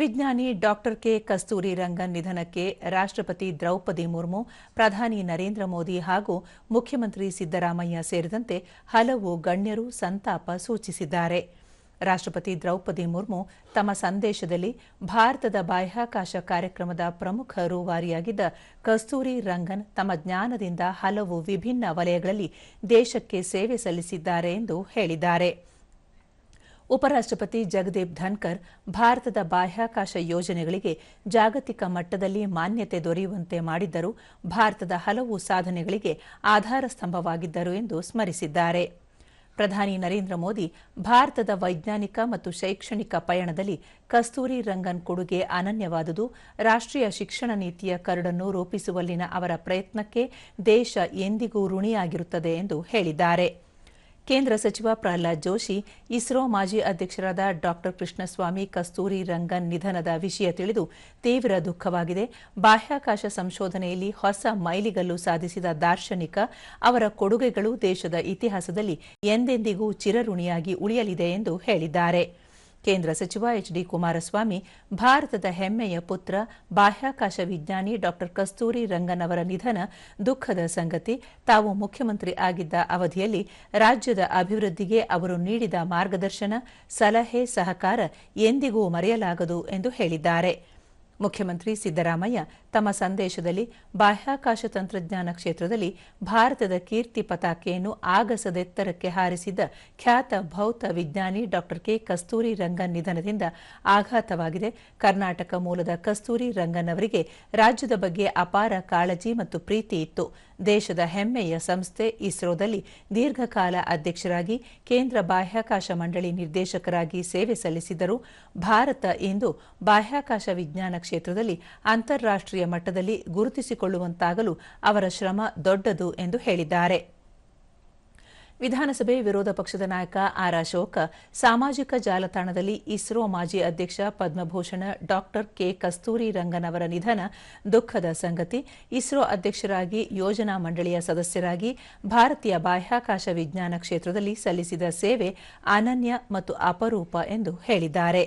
ವಿಜ್ಞಾನಿ doctor K Kasturi Rangan ನಿಧನಕ್ಕೆ ರಾಷ್ಟ್ರಪತಿ ದ್ರೌಪದಿ ಮುರ್ಮು, ಪ್ರಧಾನಿ ನರೇಂದ್ರ ಮೋದಿ ಹಾಗೂ ಮುಖ್ಯಮಂತ್ರಿ ಸಿದ್ದರಾಮಯ್ಯ ಸೇರಿದಂತೆ ಹಲವು ಗಣ್ಯರು ಸಂತಾಪ ಸೂಚಿಸಿದ್ದಾರೆ. ರಾಷ್ಟ್ರಪತಿ ದ್ರೌಪದಿ ಮುರ್ಮು ತಮ್ಮ ಸಂದೇಶದಲ್ಲಿ ಭಾರತದ ಬಾಹ್ಯಾಕಾಶ ಕಾರ್ಯಕ್ರಮದ ಪ್ರಮುಖ ರೂವಾರಿಯಾಗಿದ್ದ ಕಸ್ತೂರಿ ರಂಗನ್ ತಮ್ಮ ಜ್ಞಾನದಿಂದ ಹಲವು ವಿಭಿನ್ನ ವಲಯಗಳಲ್ಲಿ ದೇಶಕ್ಕೆ ಸೇವೆ ಸಲ್ಲಿಸಿದ್ದಾರೆ ಎಂದು ಹೇಳಿದ್ದಾರೆ. ಉಪರಾಷ್ಟ್ರಪತಿ ಜಗದೀಪ್ ಧನ್ಕರ್ ಭಾರತದ ಬಾಹ್ಯಾಕಾಶ ಯೋಜನೆಗಳಿಗೆ ಜಾಗತಿಕ ಮಟ್ಟದಲ್ಲಿ ಮಾನ್ಯತೆ ದೊರೆಯುವಂತೆ ಮಾಡಿದ್ದರು ಭಾರತದ ಹಲವು ಸಾಧನೆಗಳಿಗೆ ಆಧಾರ ಸ್ತಂಭವಾಗಿದ್ದರು ಎಂದು ಸ್ಮರಿಸಿದ್ದಾರೆ. ಪ್ರಧಾನಿ ನರೇಂದ್ರ ಮೋದಿ ಭಾರತದ ವೈಜ್ಞಾನಿಕ ಮತ್ತು ಶೈಕ್ಷಣಿಕ ಪಯಣದಲ್ಲಿ ಕಸ್ತೂರಿ ರಂಗನ್ ಕೊಡುಗೆ ಅನನ್ಯವಾದುದು, ರಾಷ್ಟ್ರೀಯ ಶಿಕ್ಷಣ ನೀತಿಯ ಕರಡನ್ನು ರೂಪಿಸುವಲ್ಲಿನ ಅವರ ಪ್ರಯತ್ನಕ್ಕೆ ದೇಶ ಎಂದಿಗೂ ಋಣಿಯಾಗಿರುತ್ತದೆ ಎಂದು ಹೇಳಿದ್ದಾರೆ. ಕೇಂದ್ರ ಸಚಿವ ಪ್ರಹ್ಲಾದ್ ಜೋಶಿ, ಇಸ್ರೋ ಮಾಜಿ ಅಧ್ಯಕ್ಷರಾದ ಡಾಕ್ಟರ್ ಕೃಷ್ಣಸ್ವಾಮಿ ಕಸ್ತೂರಿ ರಂಗನ್ ನಿಧನದ ವಿಷಯ ತಿಳಿದು ತೀವ್ರ ದುಃಖವಾಗಿದೆ. ಬಾಹ್ಯಾಕಾಶ ಸಂಶೋಧನೆಯಲ್ಲಿ ಹೊಸ ಮೈಲಿಗಲ್ಲು ಸಾಧಿಸಿದ ದಾರ್ಶನಿಕ, ಅವರ ಕೊಡುಗೆಗಳು ದೇಶದ ಇತಿಹಾಸದಲ್ಲಿ ಎಂದೆಂದಿಗೂ ಚಿರಋಣಿಯಾಗಿ ಉಳಿಯಲಿದೆ ಎಂದು ಹೇಳಿದ್ದಾರೆ. ಕೇಂದ್ರ ಸಚಿವ ಎಚ್ ಡಿ ಕುಮಾರಸ್ವಾಮಿ, ಭಾರತದ ಹೆಮ್ಮೆಯ ಪುತ್ರ, ಬಾಹ್ಯಾಕಾಶ ವಿಜ್ಞಾನಿ ಡಾ ಕಸ್ತೂರಿ ರಂಗನ್ ಅವರ ನಿಧನ ದುಃಖದ ಸಂಗತಿ, ತಾವು ಮುಖ್ಯಮಂತ್ರಿ ಆಗಿದ್ದ ಅವಧಿಯಲ್ಲಿ ರಾಜ್ಯದ ಅಭಿವೃದ್ಧಿಗೆ ಅವರು ನೀಡಿದ ಮಾರ್ಗದರ್ಶನ, ಸಲಹೆ, ಸಹಕಾರ ಎಂದಿಗೂ ಮರೆಯಲಾಗದು ಎಂದು ಹೇಳಿದ್ದಾರೆ. ಮುಖ್ಯಮಂತ್ರಿ ಸಿದ್ದರಾಮಯ್ಯ ತಮ್ಮ ಸಂದೇಶದಲ್ಲಿ ಬಾಹ್ಯಾಕಾಶ ತಂತ್ರಜ್ಞಾನ ಕ್ಷೇತ್ರದಲ್ಲಿ ಭಾರತದ ಕೀರ್ತಿ ಪತಾಕೆಯನ್ನು ಆಗಸದೆತ್ತರಕ್ಕೆ ಹಾರಿಸಿದ್ದ ಖ್ಯಾತ ಭೌತ ವಿಜ್ಞಾನಿ ಡಾ ಕೆ ಕಸ್ತೂರಿ ರಂಗನ್ ನಿಧನದಿಂದ ಆಘಾತವಾಗಿದೆ. ಕರ್ನಾಟಕ ಮೂಲದ ಕಸ್ತೂರಿ ರಂಗನ್ ಅವರಿಗೆ ರಾಜ್ಯದ ಬಗ್ಗೆ ಅಪಾರ ಕಾಳಜಿ ಮತ್ತು ಪ್ರೀತಿ ಇತ್ತು. ದೇಶದ ಹೆಮ್ಮೆಯ ಸಂಸ್ಥೆ ಇಸ್ರೋದಲ್ಲಿ ದೀರ್ಘಕಾಲ ಅಧ್ಯಕ್ಷರಾಗಿ, ಕೇಂದ್ರ ಬಾಹ್ಯಾಕಾಶ ಮಂಡಳಿ ನಿರ್ದೇಶಕರಾಗಿ ಸೇವೆ ಸಲ್ಲಿಸಿದರು ಭಾರತ ಇಂದು ಬಾಹ್ಯಾಕಾಶ ವಿಜ್ಞಾನ ಕ್ಷೇತ್ರದಲ್ಲಿ ಅಂತಾರಾಷ್ಟ್ರೀಯ ಮಟ್ಟದಲ್ಲಿ ಗುರುತಿಸಿಕೊಳ್ಳುವಂತಾಗಲು ಅವರ ಶ್ರಮ ದೊಡ್ಡದು ಎಂದು ಹೇಳಿದ್ದಾರೆ. ವಿಧಾನಸಭೆ ವಿರೋಧ ಪಕ್ಷದ ನಾಯಕ ಆರ್ ಅಶೋಕ, ಸಾಮಾಜಿಕ ಜಾಲತಾಣದಲ್ಲಿ ಇಸ್ರೋ ಮಾಜಿ ಅಧ್ಯಕ್ಷ ಪದ್ಮಭೂಷಣ ಡಾಕ್ಟರ್ ಕೆ ಕಸ್ತೂರಿ ರಂಗನ್ ಅವರ ನಿಧನ, ದುಃಖದ ಸಂಗತಿ, ಇಸ್ರೋ ಅಧ್ಯಕ್ಷರಾಗಿ ಯೋಜನಾ ಮಂಡಳಿಯ ಸದಸ್ಯರಾಗಿ ಭಾರತೀಯ ಬಾಹ್ಯಾಕಾಶ ವಿಜ್ಞಾನ ಕ್ಷೇತ್ರದಲ್ಲಿ ಸಲ್ಲಿಸಿದ ಸೇವೆ ಅನನ್ಯ ಮತ್ತು ಅಪರೂಪ ಎಂದು ಹೇಳಿದ್ದಾರೆ.